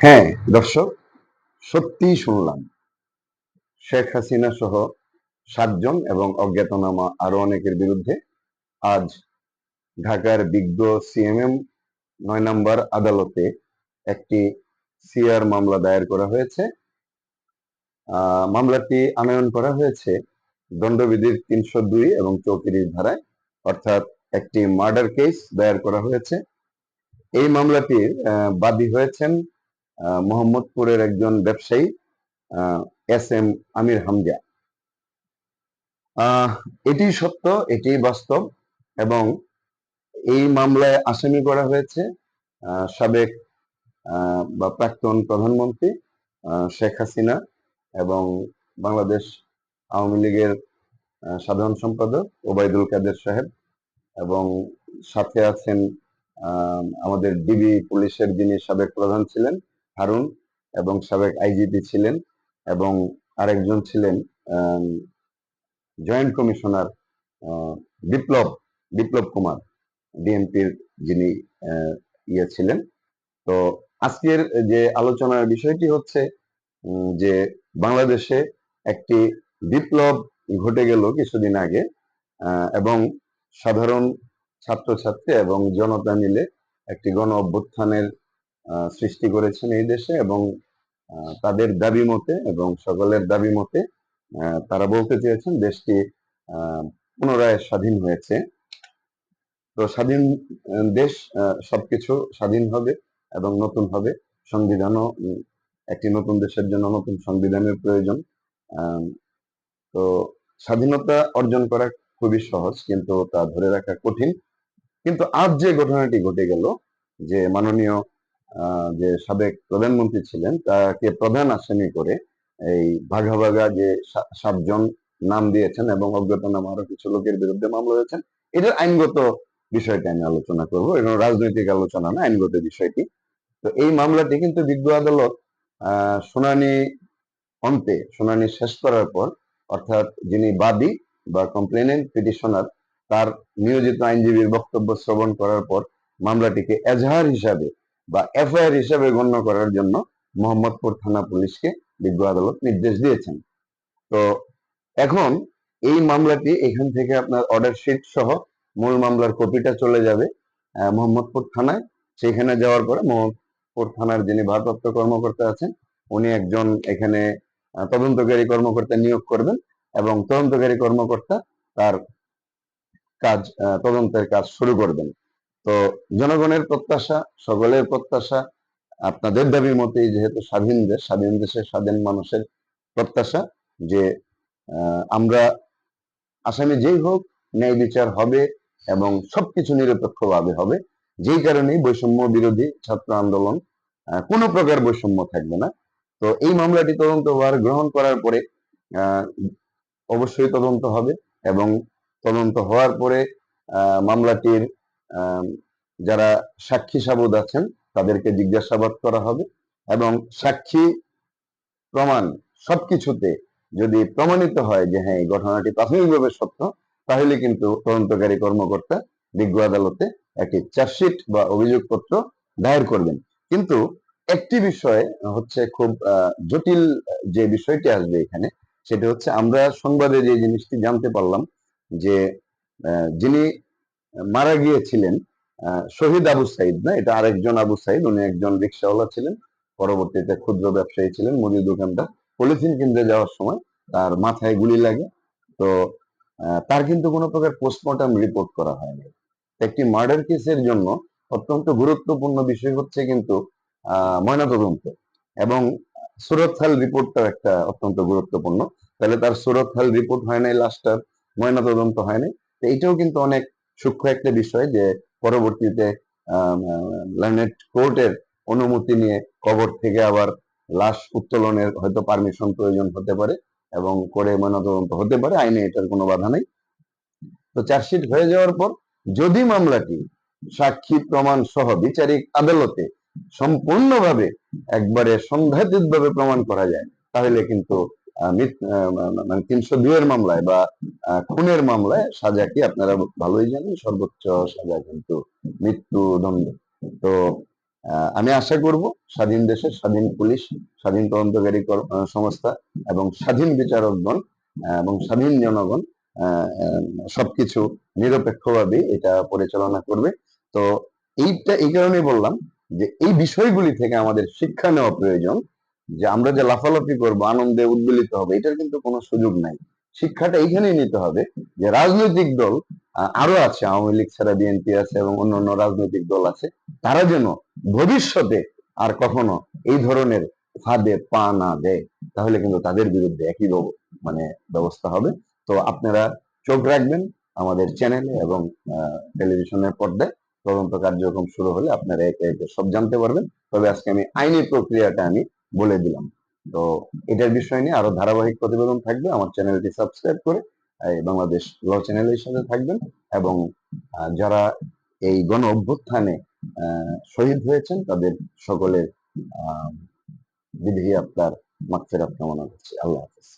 হ্যাঁ দর্শক, সত্যিই শুনলাম। শেখ হাসিনা সহ সাতজন এবং অজ্ঞাতনামা আরও অনেকের বিরুদ্ধে আজ ঢাকার বিজ্ঞ সিএমএম নয় নম্বর আদালতে একটি সিআর মামলা দায়ের করা হয়েছে। মামলাটি আনয়ন করা হয়েছে দণ্ডবিধির তিনশো দুই এবং চৌত্রিশ ধারায়, অর্থাৎ একটি মার্ডার কেস দায়ের করা হয়েছে। এই মামলাটির বাদী হয়েছেন মোহাম্মদপুরের একজন ব্যবসায়ী এস এম আমির হামজা। এটি সত্য, এটি বাস্তব এবং এই মামলায় আসামি করা হয়েছে সাবেক বা প্রাক্তন প্রধানমন্ত্রী শেখ হাসিনা এবং বাংলাদেশ আওয়ামী লীগের সাধারণ সম্পাদক ওবায়দুল কাদের সাহেব এবং সাথে আছেন আমাদের ডিবি পুলিশের যিনি সাবেক প্রধান ছিলেন হারুন এবং সাবেক আইজিপি ছিলেন এবং আরেকজন ছিলেন জয়েন্ট কমিশনার বিপ্লব বিপ্লব কুমার বিএনপির যিনি ইয়ে ছিলেন। তো আজকের যে আলোচনার বিষয়টি হচ্ছে যে বাংলাদেশে একটি বিপ্লব ঘটে গেল কিছুদিন আগে এবং সাধারণ ছাত্রছাত্রী এবং জনতা মিলে একটি গণ অভ্যুত্থানের সৃষ্টি করেছেন এই দেশে এবং তাদের দাবি মতে এবং সকলের দাবি মতে তারা বলতে চেয়েছেন দেশটি পুনরায় স্বাধীন হয়েছে। তো স্বাধীন দেশ সবকিছু স্বাধীন হবে এবং নতুন হবে। সংবিধানও একটি নতুন দেশের জন্য নতুন সংবিধানের প্রয়োজন। তো স্বাধীনতা অর্জন করা খুবই সহজ কিন্তু তা ধরে রাখা কঠিন। কিন্তু আজ যে ঘটনাটি ঘটে গেল, যে মাননীয় যে সাবেক প্রধানমন্ত্রী ছিলেন, তাকে প্রধান আসামি করে এই ভাগা ভাগা যে সাতজন নাম দিয়েছেন এবং অজ্ঞাতনাম আরও কিছু লোকের বিরুদ্ধে মামলা হয়েছেন এটার আইনগত বিষয়টা আমি আলোচনা করব। এবং রাজনৈতিক আলোচনা না, আইনগত বিষয়টি। তো এই মামলাটি কিন্তু বিজ্ঞ আদালত শুনানি অন্তে, শুনানি শেষ করার পর, অর্থাৎ যিনি বাদী বা কমপ্লেনেন্ট পিটিশনার তার নিয়োজিত আইনজীবীর বক্তব্য শ্রবণ করার পর, মামলাটিকে এজাহার হিসাবে বা এফআইআর হিসাবে গণ্য করার জন্য মোহাম্মদপুর থানা পুলিশকে বিজ্ঞ আদালত নির্দেশ দিয়েছেন। তো এখন এই মামলাটি, এখান থেকে আপনার অর্ডার শিট সহ মূল মামলার কপিটা চলে যাবে মোহাম্মদপুর থানায়। সেখানে যাওয়ার পরে মোহাম্মদপুর থানার যিনি ভারপ্রাপ্ত কর্মকর্তা আছেন, উনি একজন এখানে তদন্তকারী কর্মকর্তা নিয়োগ করবেন এবং তদন্তকারী কর্মকর্তা তার কাজ তদন্তের কাজ শুরু করবেন। তো জনগণের প্রত্যাশা, সকলের প্রত্যাশা, আপনাদের দাবি মতেই যেহেতু স্বাধীন দেশ, স্বাধীন দেশের স্বাধীন মানুষের প্রত্যাশা যে আমরা আসামি যেই হোক ন্যায় বিচার হবে এবং সবকিছু নিরপেক্ষভাবে হবে। যেই কারণেই বৈষম্য বিরোধী ছাত্র আন্দোলন কোনো প্রকার বৈষম্য থাকবে না। তো এই মামলাটি তদন্ত ভার গ্রহণ করার পরে অবশ্যই তদন্ত হবে এবং তদন্ত হওয়ার পরে মামলাটির যারা সাক্ষী সাবুদ আছেন, তাদেরকে জিজ্ঞাসাবাদ করা হবে এবং সাক্ষী প্রমাণ সবকিছুতে যদি প্রমাণিত হয় যে হ্যাঁ এই ঘটনাটি প্রাথমিকভাবে সত্য, তাহলে কিন্তু তদন্তকারী কর্মকর্তা বিজ্ঞ আদালতে একটি চার্জশিট বা অভিযোগপত্র দায়ের করবেন। কিন্তু একটি বিষয় হচ্ছে খুব জটিল যে বিষয়টি আসবে এখানে, সেটা হচ্ছে আমরা সংবাদে যে জিনিসটি জানতে পারলাম যে যিনি মারা গিয়েছিলেন শহীদ আবু সাইদ না? এটা আরেকজন আবু সাইদ, উনি একজন রিক্সাওয়ালা ছিলেন, পরবর্তীতে ক্ষুদ্র ব্যবসায়ী ছিলেন মুদি দোকানদার। পলিথিন কিনতে যাওয়ার সময় তার মাথায় গুলি লাগে। তো তার কিন্তু কোনো প্রকার পোস্টমর্টম রিপোর্ট করা হয়নি। একটি মার্ডার কেসের জন্য অত্যন্ত গুরুত্বপূর্ণ বিষয় হচ্ছে কিন্তু ময়নাতদন্ত। এবং সুরত হাল রিপোর্টটাও একটা অত্যন্ত গুরুত্বপূর্ণ। তাহলে তার সুরত হাল রিপোর্ট হয় নাই লাস্টার ময়নাতদন্ত হয় নাই। এইটাও কিন্তু অনেক সূক্ষ্ম একটা বিষয় যে পরবর্তীতে ল্যান্ডেড কোর্টের অনুমতি নিয়ে কবর থেকে আবার লাশ উত্তোলনের হয়তো পারমিশন প্রয়োজন হতে পারে এবং করে ময়নাতদন্ত হতে পারে, আইনে এটার কোনো বাধা নেই। তো চার্জশিট হয়ে যাওয়ার পর যদি মামলাটি সাক্ষী প্রমাণ সহ বিচারিক আদালতে সম্পূর্ণভাবে একবারে সংঘাতিকভাবে প্রমাণ করা যায়, তাহলে কিন্তু মানে তিনশো দুইয়ের মামলায় বা খুনের মামলায় সাজা কি আপনারা ভালোই জানেন? সর্বোচ্চ সাজা কিন্তু মৃত্যুদণ্ড তো আহ, আমি আশা করব স্বাধীন দেশের স্বাধীন পুলিশ স্বাধীন তদন্তকারী সংস্থা এবং স্বাধীন বিচারকগণ এবং স্বাধীন জনগণ সবকিছু নিরপেক্ষভাবে এটা পরিচালনা করবে। তো এইটা এই কারণেই বললাম যে এই বিষয়গুলি থেকে আমাদের শিক্ষা নেওয়া প্রয়োজন। যে আমরা যে লাফালাফি করব, আনন্দে উদ্বেলিত হবে, এটার কিন্তু কোনো সুযোগ নাই। শিক্ষাটা এইখানেই নিতে হবে যে রাজনৈতিক দল আরও আছে, আওয়ামী লীগ ছাড়া বিএনপি আছে এবং অন্যান্য রাজনৈতিক দল আছে, তারা যেন ভবিষ্যতে আর কখনো এই ধরনের ফাঁদে পা না দেয়, তাহলে কিন্তু তাদের বিরুদ্ধে একই মানে ব্যবস্থা হবে। তো আপনারা চোখ রাখবেন আমাদের চ্যানেলে এবং টেলিভিশনের পর্দায়। তদন্ত কার্যক্রম শুরু হলে আপনারা একে একে সব জানতে পারবেন। তবে আজকে আমি আইনি প্রক্রিয়াটা আমি বলে দিলাম। তো এটার বিষয় নিয়ে আরও ধারাবাহিক প্রতিবেদন থাকবে। আমার চ্যানেলটি সাবস্ক্রাইব করে বাংলাদেশ ল চ্যানেলের সাথে থাকবেন এবং যারা এই গণ অভ্যুত্থানে শহীদ হয়েছেন, তাদের সকলের বিধি আপনার মাগফিরাত কামনা করছি। আল্লাহ হাফেজ।